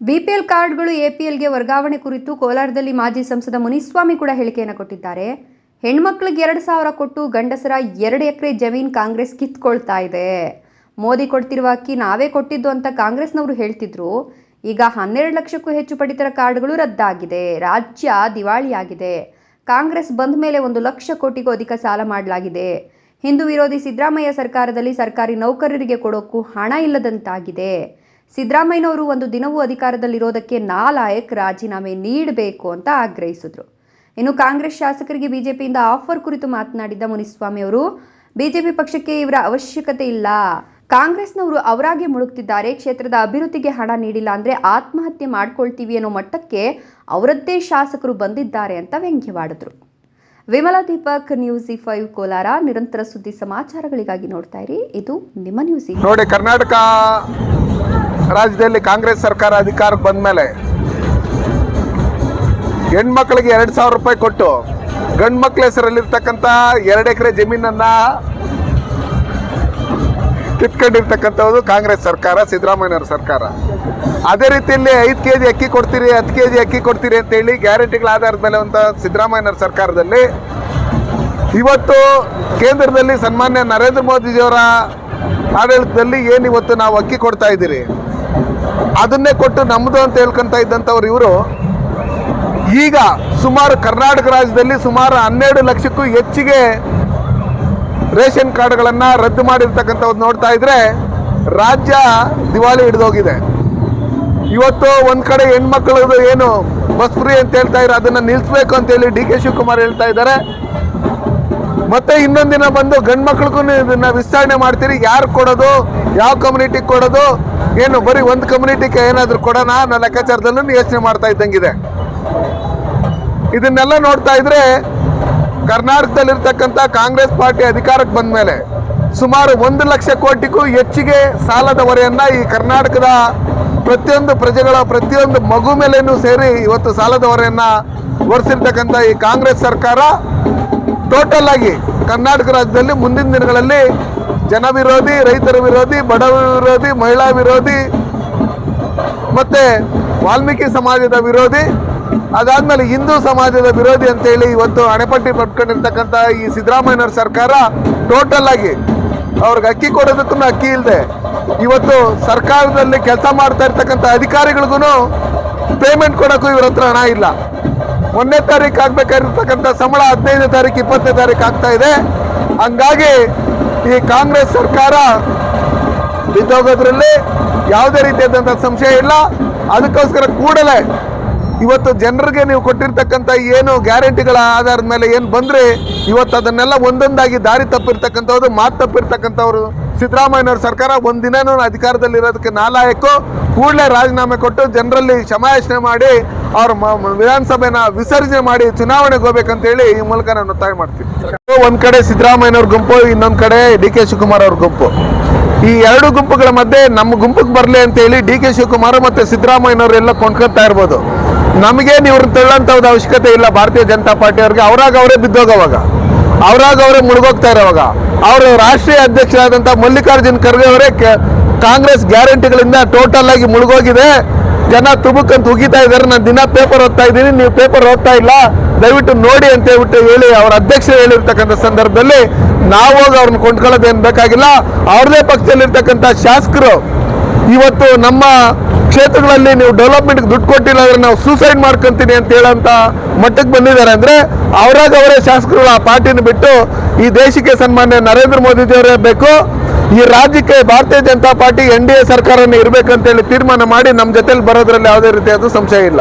BPL ಕಾರ್ಡ್ಗಳು ಎಪಿಎಲ್ಗೆ ವರ್ಗಾವಣೆ ಕುರಿತು ಕೋಲಾರದಲ್ಲಿ ಮಾಜಿ ಸಂಸದ ಮುನಿಸ್ವಾಮಿ ಕೂಡ ಹೇಳಿಕೆಯನ್ನು ಕೊಟ್ಟಿದ್ದಾರೆ. ಹೆಣ್ಮಕ್ಳಿಗೆ ಎರಡು ಸಾವಿರ ಕೊಟ್ಟು ಗಂಡಸರ ಎರಡು ಎಕರೆ ಜಮೀನ್ ಕಾಂಗ್ರೆಸ್ ಕಿತ್ಕೊಳ್ತಾ ಇದೆ. ಮೋದಿ ಕೊಡ್ತಿರುವ ಅಕ್ಕಿ ನಾವೇ ಕೊಟ್ಟಿದ್ದು ಅಂತ ಕಾಂಗ್ರೆಸ್ನವರು ಹೇಳ್ತಿದ್ರು. ಈಗ ಹನ್ನೆರಡು ಲಕ್ಷಕ್ಕೂ ಹೆಚ್ಚು ಪಡಿತರ ಕಾರ್ಡ್ಗಳು ರದ್ದಾಗಿದೆ. ರಾಜ್ಯ ದಿವಾಳಿಯಾಗಿದೆ. ಕಾಂಗ್ರೆಸ್ ಬಂದ ಮೇಲೆ ಒಂದು ಲಕ್ಷ ಕೋಟಿಗೂ ಅಧಿಕ ಸಾಲ ಮಾಡಲಾಗಿದೆ. ಹಿಂದೂ ವಿರೋಧಿ ಸಿದ್ದರಾಮಯ್ಯ ಸರ್ಕಾರದಲ್ಲಿ ಸರ್ಕಾರಿ ನೌಕರರಿಗೆ ಕೊಡೋಕ್ಕೂ ಹಣ ಇಲ್ಲದಂತಾಗಿದೆ. ಸಿದ್ದರಾಮಯ್ಯನವರು ಒಂದು ದಿನವೂ ಅಧಿಕಾರದಲ್ಲಿರೋದಕ್ಕೆ ನಾಲಾಯಕ್ ರಾಜೀನಾಮೆ ನೀಡಬೇಕು ಅಂತ ಆಗ್ರಹಿಸಿದ್ರು. ಇನ್ನು ಕಾಂಗ್ರೆಸ್ ಶಾಸಕರಿಗೆ ಬಿಜೆಪಿಯಿಂದ ಆಫರ್ ಕುರಿತು ಮಾತನಾಡಿದ್ದ ಮುನಿಸ್ವಾಮಿ ಅವರು, ಬಿಜೆಪಿ ಪಕ್ಷಕ್ಕೆ ಇವರ ಅವಶ್ಯಕತೆ ಇಲ್ಲ. ಕಾಂಗ್ರೆಸ್ನವರು ಅವರಾಗೆ ಮುಳುಗ್ತಿದ್ದಾರೆ. ಕ್ಷೇತ್ರದ ಅಭಿವೃದ್ಧಿಗೆ ಹಣ ನೀಡಿಲ್ಲ ಅಂದರೆ ಆತ್ಮಹತ್ಯೆ ಮಾಡ್ಕೊಳ್ತೀವಿ ಅನ್ನೋ ಮಟ್ಟಕ್ಕೆ ಅವರದ್ದೇ ಶಾಸಕರು ಬಂದಿದ್ದಾರೆ ಅಂತ ವ್ಯಂಗ್ಯವಾಡಿದ್ರು. Vimala Deepak, news E five Kolar, ನಿರಂತರ ಸುದ್ದಿ ಸಮಾಚಾರಗಳಿಗಾಗಿ ನೋಡ್ತಾ ಇರಿ. ಇದು ನಿಮ್ಮ ನ್ಯೂಸ್ ನೋಡಿ, ಕರ್ನಾಟಕ ರಾಜ್ಯದಲ್ಲಿ ಕಾಂಗ್ರೆಸ್ ಸರ್ಕಾರ ಅಧಿಕಾರಕ್ಕೆ ಬಂದ ಮೇಲೆ ಹೆಣ್ಮಕ್ಳಿಗೆ ಎರಡು ಸಾವಿರ ರೂಪಾಯಿ ಕೊಟ್ಟು ಗಂಡು ಮಕ್ಕಳ ಹೆಸರಲ್ಲಿರ್ತಕ್ಕಂಥ ಎರಡು ಎಕರೆ ಜಮೀನನ್ನು ಕಿತ್ಕೊಂಡಿರ್ತಕ್ಕಂಥದ್ದು ಕಾಂಗ್ರೆಸ್ ಸರ್ಕಾರ ಸಿದ್ದರಾಮಯ್ಯವ್ರ ಸರ್ಕಾರ. ಅದೇ ರೀತಿಯಲ್ಲಿ ಐದು ಕೆ ಜಿ ಅಕ್ಕಿ ಕೊಡ್ತೀರಿ, ಹತ್ತು ಕೆ ಜಿ ಅಕ್ಕಿ ಕೊಡ್ತೀರಿ ಅಂತೇಳಿ ಗ್ಯಾರಂಟಿಗಳ ಆಧಾರದ ಮೇಲೆ ಅಂತ ಸಿದ್ದರಾಮಯ್ಯವ್ರ ಸರ್ಕಾರದಲ್ಲಿ ಇವತ್ತು ಕೇಂದ್ರದಲ್ಲಿ ಸನ್ಮಾನ್ಯ ನರೇಂದ್ರ ಮೋದಿಜಿಯವರ ಆಡಳಿತದಲ್ಲಿ ಏನು ಇವತ್ತು ನಾವು ಅಕ್ಕಿ ಕೊಡ್ತಾ ಇದ್ದೀರಿ? ಅದನ್ನೇ ಕೊಟ್ಟು ನಮ್ಮದು ಅಂತ ಹೇಳ್ಕೊಂತ ಇದ್ದಂಥವ್ರು ಇವರು, ಈಗ ಸುಮಾರು ಕರ್ನಾಟಕ ರಾಜ್ಯದಲ್ಲಿ ಸುಮಾರು ಹನ್ನೆರಡು ಲಕ್ಷಕ್ಕೂ ಹೆಚ್ಚಿಗೆ ರೇಷನ್ ಕಾರ್ಡ್ಗಳನ್ನು ರದ್ದು ಮಾಡಿರ್ತಕ್ಕಂಥದ್ದು ನೋಡ್ತಾ ಇದ್ರೆ ರಾಜ್ಯ ದಿವಾಳಿ ಹಿಡಿದೋಗಿದೆ. ಇವತ್ತು ಒಂದು ಕಡೆ ಹೆಣ್ಮಕ್ಳದು ಏನು ಬಸ್ ಫ್ರೀ ಅಂತ ಹೇಳ್ತಾ ಇದ್ರೆ ಅದನ್ನ ನಿಲ್ಲಿಸ್ಬೇಕು ಅಂತೇಳಿ ಡಿ ಕೆ ಶಿವಕುಮಾರ್ ಹೇಳ್ತಾ ಇದ್ದಾರೆ. ಮತ್ತೆ ಇನ್ನೊಂದಿನ ಬಂದು ಗಂಡ್ ಮಕ್ಳಿಗೂ ಇದನ್ನ ವಿಸ್ತರಣೆ ಮಾಡ್ತೀರಿ. ಯಾರು ಕೊಡೋದು? ಯಾವ ಕಮ್ಯುನಿಟಿಗೆ ಕೊಡೋದು? ಏನು, ಬರೀ ಒಂದು ಕಮ್ಯುನಿಟಿಗೆ ಏನಾದ್ರು ಕೊಡೋಣ ನನ್ನ ಲೆಕ್ಕಾಚಾರದಲ್ಲೂ ಯೋಚನೆ ಮಾಡ್ತಾ ಇದ್ದಂಗಿದೆ. ಇದನ್ನೆಲ್ಲ ನೋಡ್ತಾ ಇದ್ರೆ ಕರ್ನಾಟಕದಲ್ಲಿರ್ತಕ್ಕಂಥ ಕಾಂಗ್ರೆಸ್ ಪಾರ್ಟಿ ಅಧಿಕಾರಕ್ಕೆ ಬಂದ ಮೇಲೆ ಸುಮಾರು ಒಂದು ಲಕ್ಷ ಕೋಟಿಗೂ ಹೆಚ್ಚಿಗೆ ಸಾಲದ ಹೊರೆಯನ್ನ ಈ ಕರ್ನಾಟಕದ ಪ್ರತಿಯೊಂದು ಪ್ರಜೆಗಳ ಪ್ರತಿಯೊಂದು ಮಗು ಮೇಲೇನೂ ಸೇರಿ ಇವತ್ತು ಸಾಲದ ಹೊರೆಯನ್ನ ಹೊರಿಸಿರ್ತಕ್ಕಂಥ ಈ ಕಾಂಗ್ರೆಸ್ ಸರ್ಕಾರ ಟೋಟಲ್ ಆಗಿ ಕರ್ನಾಟಕ ರಾಜ್ಯದಲ್ಲಿ ಮುಂದಿನ ದಿನಗಳಲ್ಲಿ ಜನ ವಿರೋಧಿ, ರೈತರ ವಿರೋಧಿ ಬಡವ ವಿರೋಧಿ, ಮಹಿಳಾ ವಿರೋಧಿ, ಮತ್ತೆ ವಾಲ್ಮೀಕಿ ಸಮಾಜದ ವಿರೋಧಿ, ಅದಾದ್ಮೇಲೆ ಹಿಂದೂ ಸಮಾಜದ ವಿರೋಧಿ ಅಂತೇಳಿ ಇವತ್ತು ಅಣೆಪಟ್ಟಿ ಪಟ್ಕೊಂಡಿರ್ತಕ್ಕಂಥ ಈ ಸಿದ್ದರಾಮಯ್ಯನವ್ರ ಸರ್ಕಾರ ಟೋಟಲ್ ಆಗಿ ಅವ್ರಿಗೆ ಅಕ್ಕಿ ಕೊಡೋದಕ್ಕೂ ಅಕ್ಕಿ ಇಲ್ಲದೆ ಇವತ್ತು ಸರ್ಕಾರದಲ್ಲಿ ಕೆಲಸ ಮಾಡ್ತಾ ಇರ್ತಕ್ಕಂಥ ಅಧಿಕಾರಿಗಳಿಗೂ ಪೇಮೆಂಟ್ ಕೊಡೋಕ್ಕೂ ಇವ್ರ ಹತ್ರ ಹಣ ಇಲ್ಲ. ಒಂದನೇ ತಾರೀಕು ಆಗ್ಬೇಕಾಗಿರ್ತಕ್ಕಂಥ ಸಂಬಳ ಹದಿನೈದನೇ ತಾರೀಕು, ಇಪ್ಪತ್ತನೇ ತಾರೀಕು ಆಗ್ತಾ ಇದೆ. ಹಂಗಾಗಿ ಈ ಕಾಂಗ್ರೆಸ್ ಸರ್ಕಾರ ಬಿದ್ದೋಗೋದ್ರಲ್ಲಿ ಯಾವುದೇ ರೀತಿಯಾದಂಥ ಸಂಶಯ ಇಲ್ಲ. ಅದಕ್ಕೋಸ್ಕರ ಕೂಡಲೇ ಇವತ್ತು ಜನರಿಗೆ ನೀವು ಕೊಟ್ಟಿರ್ತಕ್ಕಂಥ ಏನು ಗ್ಯಾರಂಟಿಗಳ ಆಧಾರದ ಮೇಲೆ ಏನು ಬಂದರೆ ಇವತ್ತು ಅದನ್ನೆಲ್ಲ ಒಂದೊಂದಾಗಿ ದಾರಿ ತಪ್ಪಿರ್ತಕ್ಕಂಥವ್ರು, ಮಾತು ತಪ್ಪಿರ್ತಕ್ಕಂಥವ್ರು ಸಿದ್ದರಾಮಯ್ಯನವ್ರ ಸರ್ಕಾರ ಒಂದಿನೂ ಅಧಿಕಾರದಲ್ಲಿರೋದಕ್ಕೆ ನಾಲಾಯಕು. ಕೂಡಲೇ ರಾಜೀನಾಮೆ ಕೊಟ್ಟು ಜನರಲ್ಲಿ ಕ್ಷಮಾಯಾಚನೆ ಮಾಡಿ ಅವ್ರ ವಿಧಾನಸಭೆನ ವಿಸರ್ಜನೆ ಮಾಡಿ ಚುನಾವಣೆಗೆ ಹೋಗ್ಬೇಕಂತ ಹೇಳಿ ಈ ಮೂಲಕ ನಾನು ಒತ್ತಾಯ ಮಾಡ್ತೀನಿ. ಒಂದ್ ಕಡೆ ಸಿದ್ದರಾಮಯ್ಯನವ್ರ ಗುಂಪು, ಇನ್ನೊಂದ್ ಕಡೆ ಡಿ ಕೆ ಶಿವಕುಮಾರ್ ಅವ್ರ ಗುಂಪು. ಈ ಎರಡು ಗುಂಪುಗಳ ಮಧ್ಯೆ ನಮ್ಮ ಗುಂಪಿಗೆ ಬರಲಿ ಅಂತ ಹೇಳಿ ಡಿ ಕೆ ಶಿವಕುಮಾರ್ ಮತ್ತೆ ಸಿದ್ದರಾಮಯ್ಯನವರೆಲ್ಲ ಕೊಂಡ್ಕೊತಾ ಇರ್ಬೋದು. ನಮಗೆ ನೀವು ತಳ್ಳಂತವ್ದ ಅವಶ್ಯಕತೆ ಇಲ್ಲ ಭಾರತೀಯ ಜನತಾ ಪಾರ್ಟಿ ಅವ್ರಿಗೆ. ಅವರಾಗ ಅವರೇ ಬಿದ್ದೋಗವಾಗ ಅವರಾಗ ಅವರೇ ಮುಳುಗೋಗ್ತಾ ಇರೋವಾಗ. ಅವರು ರಾಷ್ಟ್ರೀಯ ಅಧ್ಯಕ್ಷರಾದಂಥ ಮಲ್ಲಿಕಾರ್ಜುನ್ ಖರ್ಗೆ ಅವರೇ ಕಾಂಗ್ರೆಸ್ ಗ್ಯಾರಂಟಿಗಳಿಂದ ಟೋಟಲ್ ಆಗಿ ಮುಳುಗೋಗಿದೆ. ಜನ ತುಬುಕಂತ ಉಗಿತಾ ಇದ್ದಾರೆ. ನಾನು ದಿನ ಪೇಪರ್ ಓದ್ತಾ ಇದ್ದೀನಿ. ನೀವು ಪೇಪರ್ ಓದ್ತಾ ಇಲ್ಲ. ದಯವಿಟ್ಟು ನೋಡಿ ಅಂತ ಹೇಳ್ಬಿಟ್ಟು ಹೇಳಿ, ಅವ್ರ ಅಧ್ಯಕ್ಷರು ಹೇಳಿರ್ತಕ್ಕಂಥ ಸಂದರ್ಭದಲ್ಲಿ ನಾವು ಹೋಗಿ ಅವ್ರನ್ನ ಕೊಂಡ್ಕೊಳ್ಳೋದೇನು ಬೇಕಾಗಿಲ್ಲ. ಅವ್ರದೇ ಪಕ್ಷದಲ್ಲಿರ್ತಕ್ಕಂಥ ಶಾಸಕರು ಇವತ್ತು ನಮ್ಮ ಕ್ಷೇತ್ರಗಳಲ್ಲಿ ನೀವು ಡೆವಲಪ್ಮೆಂಟ್ಗೆ ದುಡ್ಡು ಕೊಟ್ಟಿಲ್ಲ ಅಂದ್ರೆ ನಾವು ಸೂಸೈಡ್ ಮಾಡ್ಕೊಂತೀನಿ ಅಂತ ಹೇಳೋಂಥ ಮಟ್ಟಕ್ಕೆ ಬಂದಿದ್ದಾರೆ. ಅಂದ್ರೆ ಅವರಾಗ ಅವರೇ ಶಾಸಕರು ಆ ಪಾರ್ಟಿನ ಬಿಟ್ಟು ಈ ದೇಶಕ್ಕೆ ಸನ್ಮಾನ್ಯ ನರೇಂದ್ರ ಮೋದಿಜಿಯವರೇ ಬೇಕು. ಈ ರಾಜ್ಯಕ್ಕೆ Bharatiya Janata party N D A ಸರ್ಕಾರನೇ ಇರಬೇಕಂತೇಳಿ ತೀರ್ಮಾನ ಮಾಡಿ ನಮ್ಮ ಜೊತೆಲಿ ಬರೋದ್ರಲ್ಲಿ ಯಾವುದೇ ರೀತಿಯಾದ ಸಂಶಯ ಇಲ್ಲ.